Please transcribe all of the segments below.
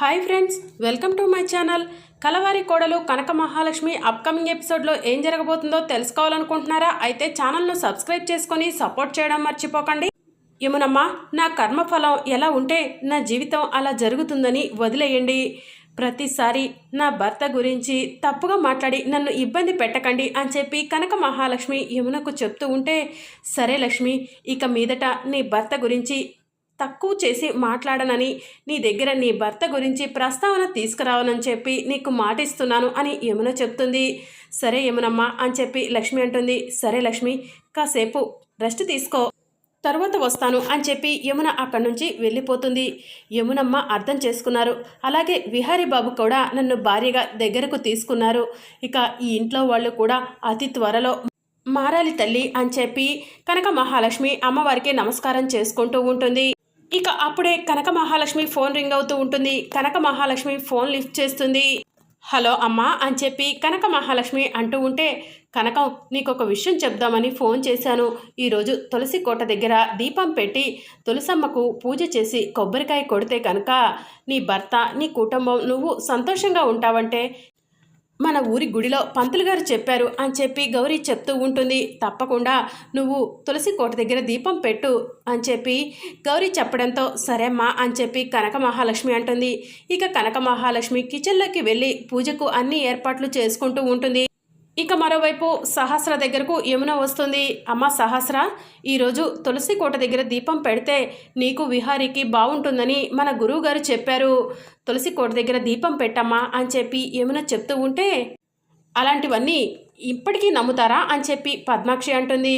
Hi friends welcome to my channel. Kalavari Kodalu Kanaka Mahalakshmi upcoming ఎపిసోడ్లో ఏం జరగబోతుందో తెలుసుకోవాలనుకుంటున్నారా? అయితే ఛానల్ను సబ్స్క్రైబ్ చేసుకొని సపోర్ట్ చేయడం మర్చిపోకండి. యమునమ్మ నా కర్మఫలం ఎలా ఉంటే నా జీవితం అలా జరుగుతుందని వదిలేయండి. ప్రతిసారి నా భర్త గురించి తప్పుగా మాట్లాడి నన్ను ఇబ్బంది పెట్టకండి అని చెప్పి కనక మహాలక్ష్మి యమునకు చెప్తూ ఉంటే సరే లక్ష్మి ఇక మీదట నీ భర్త గురించి తక్కువ చేసి మాట్లాడనని నీ దగ్గర నీ భర్త గురించి ప్రస్తావన తీసుకురావనని చెప్పి నీకు మాటిస్తున్నాను అని యమున చెప్తుంది. సరే యమునమ్మా అని చెప్పి లక్ష్మి అంటుంది. సరే లక్ష్మి కాసేపు రెస్ట్ తీసుకో. తర్వాత వస్తాను అని చెప్పి యమున అక్కడి నుంచి వెళ్ళిపోతుంది. యమునమ్మ అర్థం చేసుకున్నారు. అలాగే విహారీ బాబు కూడా నన్ను భార్యగా దగ్గరకు తీసుకున్నారు. ఇక ఈ ఇంట్లో వాళ్ళు కూడా అతి త్వరలో మారాలి తల్లి అని చెప్పి కనక మహాలక్ష్మి అమ్మవారికి నమస్కారం చేసుకుంటూ ఉంటుంది. ఇక అప్పుడే కనక మహాలక్ష్మి ఫోన్ రింగ్ అవుతూ ఉంటుంది. కనక మహాలక్ష్మి ఫోన్ లిఫ్ట్ చేస్తుంది. హలో అమ్మా అని చెప్పి కనక మహాలక్ష్మి అంటూ ఉంటే కనకం నీకు ఒక విషయం చెప్దామని ఫోన్ చేశాను. ఈరోజు తులసి కోట దగ్గర దీపం పెట్టి తులసమ్మకు పూజ చేసి కొబ్బరికాయ కొడితే కనుక నీ భర్త నీ కుటుంబం నువ్వు సంతోషంగా ఉంటావంటే మన ఊరి గుడిలో పంతులు గారు చెప్పారు అని చెప్పి గౌరీ చెప్తూ ఉంటుంది. తప్పకుండా నువ్వు తులసి కోట దగ్గర దీపం పెట్టు అని చెప్పి గౌరీ చెప్పడంతో సరేమ్మా అని చెప్పి కనక మహాలక్ష్మి అంటుంది. ఇక కనక మహాలక్ష్మి కిచెన్లోకి వెళ్ళి పూజకు అన్ని ఏర్పాట్లు చేసుకుంటూ ఉంటుంది. ఇక మరోవైపు సహస్ర దగ్గరకు యమున వస్తుంది. అమ్మ సహస్ర ఈరోజు తులసి కోట దగ్గర దీపం పెడితే నీకు విహారీకి బాగుంటుందని మన గురువు గారు చెప్పారు. తులసి కోట దగ్గర దీపం పెట్టమ్మా అని చెప్పి యమున చెప్తూ ఉంటే అలాంటివన్నీ ఇప్పటికీ నమ్ముతారా అని చెప్పి పద్మాక్షి అంటుంది.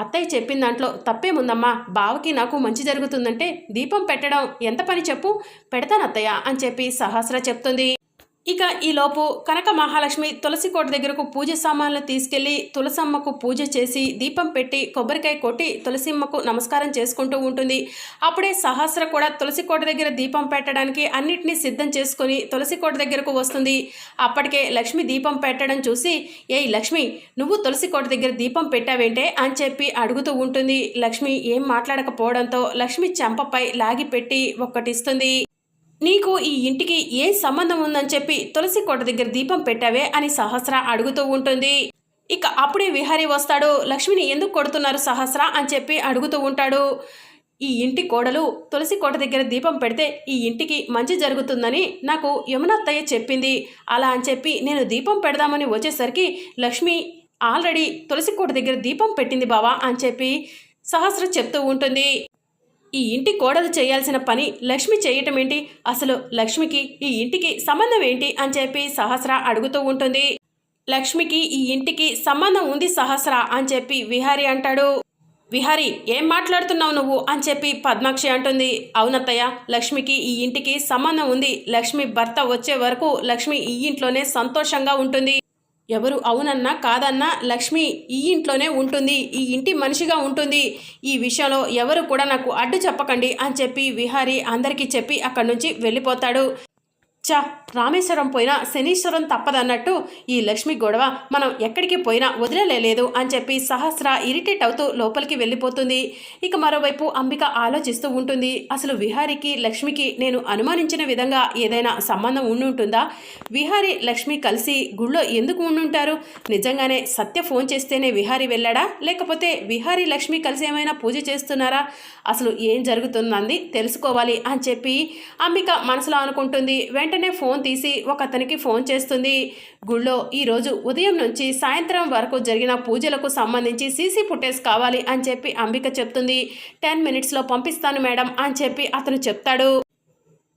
అత్తయ్య చెప్పిన దాంట్లో తప్పేముందమ్మా? బావకి నాకు మంచి జరుగుతుందంటే దీపం పెట్టడం ఎంత పని చెప్పు? పెడతాను అత్తయ్య అని చెప్పి సహస్ర చెప్తుంది. ఇక ఈలోపు కనక మహాలక్ష్మి తులసి కోట దగ్గరకు పూజ సామాన్లు తీసుకెళ్ళి తులసమ్మకు పూజ చేసి దీపం పెట్టి కొబ్బరికాయ కొట్టి తులసిమ్మకు నమస్కారం చేసుకుంటూ ఉంటుంది. అప్పుడే సహస్ర కూడా తులసి కోట దగ్గర దీపం పెట్టడానికి అన్నిటినీ సిద్ధం చేసుకొని తులసి కోట దగ్గరకు వస్తుంది. అప్పటికే లక్ష్మి దీపం పెట్టడం చూసి ఏయ్ లక్ష్మి నువ్వు తులసి కోట దగ్గర దీపం పెట్టావేంటే? అని చెప్పి అడుగుతూ ఉంటుంది. లక్ష్మి ఏం మాట్లాడకపోవడంతో లక్ష్మి చెంపపై లాగి పెట్టి ఒక్కటిస్తుంది. నీకు ఈ ఇంటికి ఏ సంబంధం ఉందని చెప్పి తులసి కోట దగ్గర దీపం పెట్టావే అని సహస్ర అడుగుతూ ఉంటుంది. ఇక అప్పుడే విహారీ వస్తాడు. లక్ష్మిని ఎందుకు కొడుతున్నారు సహస్ర అని చెప్పి అడుగుతూ ఉంటాడు. ఈ ఇంటి కోడలు తులసి కోట దగ్గర దీపం పెడితే ఈ ఇంటికి మంచి జరుగుతుందని నాకు యమునత్తయ్య చెప్పింది. అలా అని చెప్పి నేను దీపం పెడదామని వచ్చేసరికి లక్ష్మి ఆల్రెడీ తులసి కోట దగ్గర దీపం పెట్టింది బావా అని చెప్పి సహస్ర చెప్తూ ఉంటుంది. ఈ ఇంటి కోడలు చేయాల్సిన పని లక్ష్మి చేయటం ఏంటి? అసలు లక్ష్మికి ఈ ఇంటికి సంబంధం ఏంటి? అని చెప్పి సహస్ర అడుగుతూ ఉంటుంది. లక్ష్మికి ఈ ఇంటికి సంబంధం ఉంది సహస్ర అని చెప్పి విహారి అంటాడు. విహారి ఏం మాట్లాడుతున్నావు నువ్వు? అని చెప్పి పద్మాక్షి అంటుంది. అవునత్తయ్య లక్ష్మికి ఈ ఇంటికి సంబంధం ఉంది. లక్ష్మి భర్త వచ్చే వరకు లక్ష్మి ఈ ఇంట్లోనే సంతోషంగా ఉంటుంది. ఎవరు అవునన్నా కాదన్నా లక్ష్మి ఈ ఇంట్లోనే ఉంటుంది ఈ ఇంటి మనిషిగా ఉంటుంది. ఈ విషయంలో ఎవరు కూడా నాకు అడ్డు చెప్పకండి అని చెప్పి విహారీ అందరికీ చెప్పి అక్కడి నుంచి వెళ్ళిపోతాడు. చా రామేశ్వరం పోయినా శనీశ్వరం తప్పదన్నట్టు ఈ లక్ష్మి గొడవ మనం ఎక్కడికి పోయినా వదిలేలేదు అని చెప్పి సహస్ర ఇరిటేట్ అవుతూ లోపలికి వెళ్ళిపోతుంది. ఇక మరోవైపు అంబిక ఆలోచిస్తూ ఉంటుంది. అసలు విహారికి లక్ష్మికి నేను అనుమానించిన విధంగా ఏదైనా సంబంధం ఉండి ఉంటుందా విహారి లక్ష్మి కలిసి గుళ్ళో ఎందుకు ఉండుంటారు? నిజంగానే సత్య ఫోన్ చేస్తేనే విహారి వెళ్ళాడా? లేకపోతే విహారి లక్ష్మి కలిసి ఏమైనా పూజ చేస్తున్నారా? అసలు ఏం జరుగుతుందని తెలుసుకోవాలి అని చెప్పి అంబిక మనసులో అనుకుంటుంది. వెంటనే ఫోన్ తీసి ఒక అతనికి ఫోన్ చేస్తుంది. గుళ్ళో ఈరోజు ఉదయం నుంచి సాయంత్రం వరకు జరిగిన పూజలకు సంబంధించి సీసీ ఫుటేజ్ కావాలి అని చెప్పి అంబిక చెప్తుంది. టెన్ మినిట్స్లో పంపిస్తాను మేడం అని చెప్పి అతను చెప్తాడు.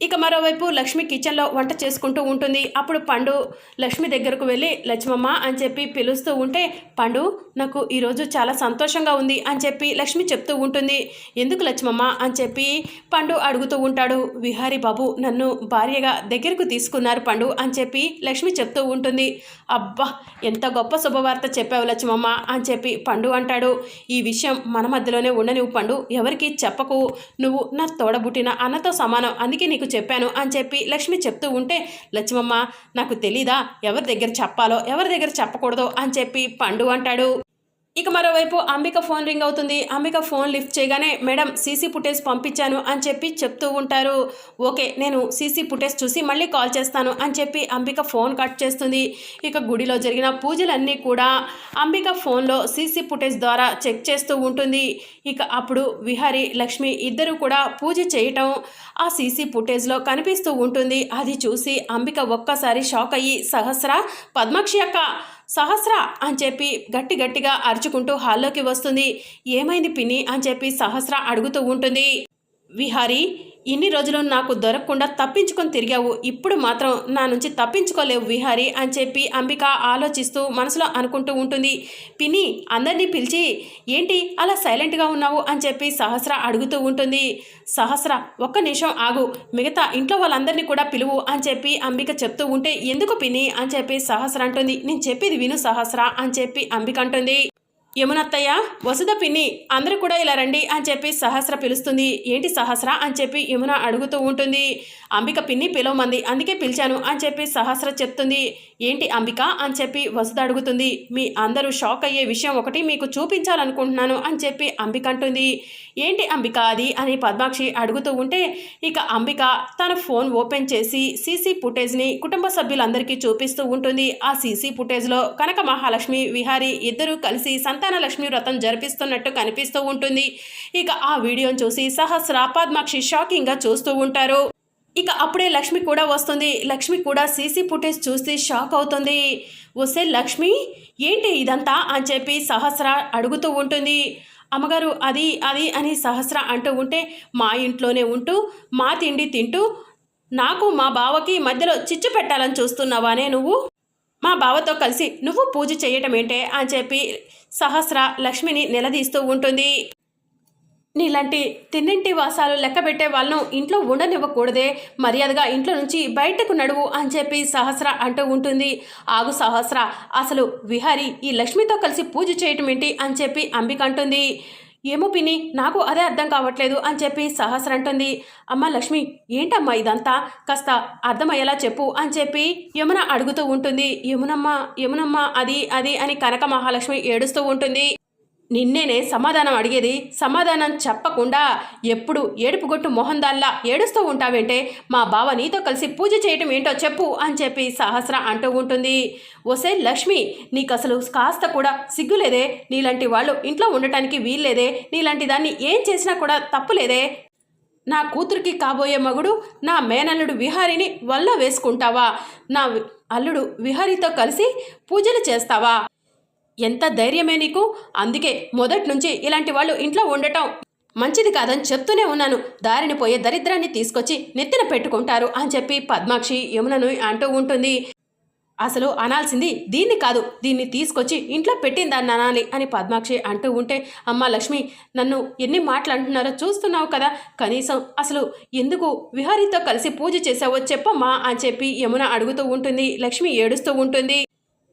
ఇక మరోవైపు లక్ష్మి కిచెన్లో వంట చేసుకుంటూ ఉంటుంది. అప్పుడు పండు లక్ష్మి దగ్గరకు వెళ్ళి లక్ష్మమ్మ అని చెప్పి పిలుస్తూ ఉంటే పండు నాకు ఈరోజు చాలా సంతోషంగా ఉంది అని చెప్పి లక్ష్మి చెప్తూ ఉంటుంది. ఎందుకు లక్ష్మమ్మ అని చెప్పి పండు అడుగుతూ ఉంటాడు. విహారీ బాబు నన్ను భార్యగా దగ్గరకు తీసుకున్నారు పండు అని చెప్పి లక్ష్మి చెప్తూ ఉంటుంది. అబ్బా ఎంత గొప్ప శుభవార్త చెప్పావు లక్ష్మమ్మ అని చెప్పి పండు అంటాడు. ఈ విషయం మన మధ్యలోనే ఉండనివ్వు పండు. ఎవరికి చెప్పకు. నువ్వు నా తోడబుట్టిన అన్నతో సమానం. అందుకే నీకు చెప్పాను అని చెప్పి లక్ష్మి చెప్తూ ఉంటే లక్ష్మమ్మ నాకు తెలీదా ఎవరి దగ్గర చెప్పాలో ఎవరి దగ్గర చెప్పకూడదో అని చెప్పి పండు అంటాడు. ఇక మరోవైపు అంబిక ఫోన్ రింగ్ అవుతుంది. అంబిక ఫోన్ లిఫ్ట్ చేయగానే మేడం సీసీ ఫుటేజ్ పంపించాను అని చెప్పి చెప్తూ ఉంటారు. ఓకే నేను సీసీ ఫుటేజ్ చూసి మళ్ళీ కాల్ చేస్తాను అని చెప్పి అంబిక ఫోన్ కట్ చేస్తుంది. ఇక గుడిలో జరిగిన పూజలన్నీ కూడా అంబిక ఫోన్లో సీసీ ఫుటేజ్ ద్వారా చెక్ చేస్తూ ఉంటుంది. ఇక అప్పుడు విహారి లక్ష్మి ఇద్దరు కూడా పూజ చేయటం ఆ సీసీ ఫుటేజ్లో కనిపిస్తూ ఉంటుంది. అది చూసి అంబిక ఒక్కసారి షాక్ అయ్యి సహస్ర పద్మాక్షి యొక్క సహస్ర అని చెప్పి గట్టి గట్టిగా అరుచుకుంటూ హాల్లోకి వస్తుంది. ఏమైంది పిన్ని? అని చెప్పి సహస్ర అడుగుతూ ఉంటుంది. విహారీ ఇన్ని రోజులు నాకు దొరకకుండా తప్పించుకొని తిరిగావు. ఇప్పుడు మాత్రం నా నుంచి తప్పించుకోలేవు విహారీ అని చెప్పి అంబిక ఆలోచిస్తూ మనసులో అనుకుంటూ ఉంటుంది. పిన్ని అందరినీ పిలిచి ఏంటి అలా సైలెంట్గా ఉన్నావు? అని చెప్పి సహస్ర అడుగుతూ ఉంటుంది. సహస్ర ఒక్క నిమిషం ఆగు. మిగతా ఇంట్లో వాళ్ళందరినీ కూడా పిలువు అని చెప్పి అంబిక చెప్తూ ఉంటే ఎందుకు పిన్ని? అని చెప్పి సహస్ర అంటుంది. నేను చెప్పేది విను సహస్ర అని చెప్పి అంబిక అంటుంది. యమునత్తయ్య వసుధ పిన్ని అందరూ కూడా ఇలా రండి అని చెప్పి సహస్ర పిలుస్తుంది. ఏంటి సహస్ర అని చెప్పి యమున అడుగుతూ ఉంటుంది. అంబిక పిన్ని పిలవమంది అందుకే పిలిచాను అని చెప్పి సహస్ర చెప్తుంది. ఏంటి అంబిక అని చెప్పి వసుధ అడుగుతుంది. మీ అందరూ షాక్ అయ్యే విషయం ఒకటి మీకు చూపించాలనుకుంటున్నాను అని చెప్పి అంబిక అంటుంది. ఏంటి అంబిక అది అని పద్మాక్షి అడుగుతూ ఉంటే ఇక అంబిక తన ఫోన్ ఓపెన్ చేసి సీసీ ఫుటేజ్ని కుటుంబ సభ్యులందరికీ చూపిస్తూ ఉంటుంది. ఆ సీసీ ఫుటేజ్లో కనక మహాలక్ష్మి విహారీ ఇద్దరూ కలిసి సంతాన లక్ష్మి వ్రతం జరిపిస్తున్నట్టు కనిపిస్తూ ఉంటుంది. ఇక ఆ వీడియోని చూసి సహస్ర పద్మాక్షి షాకింగ్గా చూస్తూ ఉంటారు. ఇక అప్పుడే లక్ష్మి కూడా వస్తుంది. లక్ష్మి కూడా సీసీ ఫుటేజ్ చూసి షాక్ అవుతుంది. వస్తే లక్ష్మి ఏంటి ఇదంతా? అని చెప్పి సహస్ర అడుగుతూ ఉంటుంది. అమ్మగారు అది అది అని సహస్ర అంటూ ఉంటే మా ఇంట్లోనే ఉంటూ మా తిండి తింటూ నాకు మా బావకి మధ్యలో చిచ్చు పెట్టాలని చూస్తున్నావానే నువ్వు? మా బావతో కలిసి నువ్వు పూజ చేయటం ఏంటే అని చెప్పి సహస్ర లక్ష్మిని నిలదీస్తూ ఉంటుంది. నీలాంటి తిన్నింటి వాసాలు లెక్క పెట్టే వాళ్ళను ఇంట్లో ఉండనివ్వకూడదే మర్యాదగా ఇంట్లో నుంచి బయటకు నడువు అని చెప్పి సహస్ర అంటూ ఉంటుంది. ఆగు సహస్ర అసలు విహారి ఈ లక్ష్మితో కలిసి పూజ చేయటం ఏంటి అని చెప్పి అంబిక అంటుంది. ఏమో పిన్ని నాకు అదే అర్థం కావట్లేదు అని చెప్పి సహస్ర అంటుంది. అమ్మ లక్ష్మి ఏంటమ్మా ఇదంతా? కాస్త అర్థమయ్యేలా చెప్పు అని చెప్పి యమున అడుగుతూ ఉంటుంది. యమునమ్మ యమునమ్మ అది అది అని కనక మహాలక్ష్మి ఏడుస్తూ ఉంటుంది. నిన్నేనే సమాధానం అడిగేది? సమాధానం చెప్పకుండా ఎప్పుడు ఏడుపుగొట్టు మొహం దాల్లా ఏడుస్తూ ఉంటావేంటే? మా బావ నీతో కలిసి పూజ చేయటం ఏంటో చెప్పు అని చెప్పి సహస్ర అంటూ ఉంటుంది. ఒసే లక్ష్మి నీకు అసలు కాస్త కూడా సిగ్గులేదే? నీలాంటి వాళ్ళు ఇంట్లో ఉండటానికి వీల్లేదే? నీలాంటి దాన్ని ఏం చేసినా కూడా తప్పులేదే? నా కూతురికి కాబోయే మగుడు నా మేనల్లుడు విహారిని వల్ల వేసుకుంటావా? నా అల్లుడు విహారితో కలిసి పూజలు చేస్తావా? ఎంత ధైర్యమే నీకు? అందుకే మొదటి నుంచి ఇలాంటి వాళ్ళు ఇంట్లో ఉండటం మంచిది కాదని చెప్తూనే ఉన్నాను. దారిని పోయే దరిద్రాన్ని తీసుకొచ్చి నెత్తిన పెట్టుకుంటారు అని చెప్పి పద్మాక్షి యమునను అంటూ ఉంటుంది. అసలు అనాల్సింది దీన్ని కాదు దీన్ని తీసుకొచ్చి ఇంట్లో పెట్టిందాన్ని అనాలి అని పద్మాక్షి అంటూ ఉంటే అమ్మ లక్ష్మి నన్ను ఎన్ని మాటలు అంటున్నారో చూస్తున్నావు కదా. కనీసం అసలు ఎందుకు విహారీతో కలిసి పూజ చేసావో చెప్పమ్మా అని చెప్పి యమున అడుగుతూ ఉంటుంది. లక్ష్మి ఏడుస్తూ ఉంటుంది.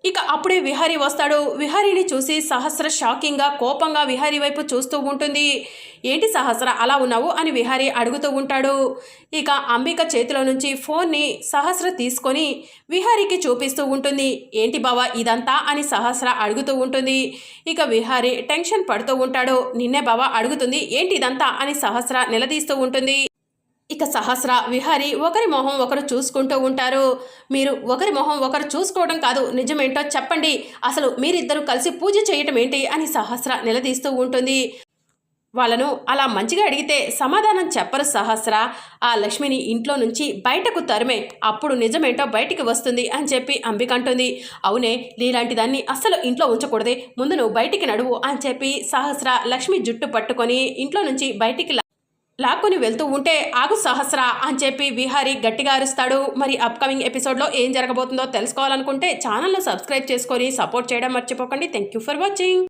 ఇక అప్పుడే విహారీ వస్తాడు. విహారీని చూసి సహస్ర షాకింగ్గా కోపంగా విహారీ వైపు చూస్తూ ఉంటుంది. ఏంటి సహస్ర అలా ఉన్నావు? అని విహారీ అడుగుతూ ఉంటాడు. ఇక అంబిక చేతిలో నుంచి ఫోన్ని సహస్ర తీసుకొని విహారీకి చూపిస్తూ ఉంటుంది. ఏంటి బావా ఇదంతా? అని సహస్ర అడుగుతూ ఉంటుంది. ఇక విహారీ టెన్షన్ పడుతూ ఉంటాడు. నిన్నే బావా అడుగుతుంది ఏంటి ఇదంతా? అని సహస్ర నిలదీస్తూ ఉంటుంది. ఇక సహస్ర విహారి ఒకరి మొహం ఒకరు చూసుకుంటూ ఉంటారు. మీరు ఒకరి మొహం ఒకరు చూసుకోవడం కాదు నిజమేంటో చెప్పండి. అసలు మీరిద్దరూ కలిసి పూజ చేయటం ఏంటి అని సహస్ర నిలదీస్తూ ఉంటుంది. వాళ్ళను అలా మంచిగా అడిగితే సమాధానం చెప్పరు సహస్ర. ఆ లక్ష్మిని ఇంట్లో నుంచి బయటకు తరిమే అప్పుడు నిజమేంటో బయటికి వస్తుంది అని చెప్పి అంబిక అంటుంది. అవునే నీలాంటి దాన్ని అస్సలు ఇంట్లో ఉంచకూడదే. ముందు నువ్వు బయటికి నడువు అని చెప్పి సహస్ర లక్ష్మి జుట్టు పట్టుకొని ఇంట్లో నుంచి బయటికి లాక్కొని వెళ్తూ ఉంటే ఆగు సహస్ర అని చెప్పి విహారీ గట్టిగా అరుస్తాడు. మరి అప్కమింగ్ ఎపిసోడ్లో ఏం జరగబోతుందో తెలుసుకోవాలనుకుంటే ఛానల్ను సబ్స్క్రైబ్ చేసుకొని సపోర్ట్ చేయడం మర్చిపోకండి. Thank you for watching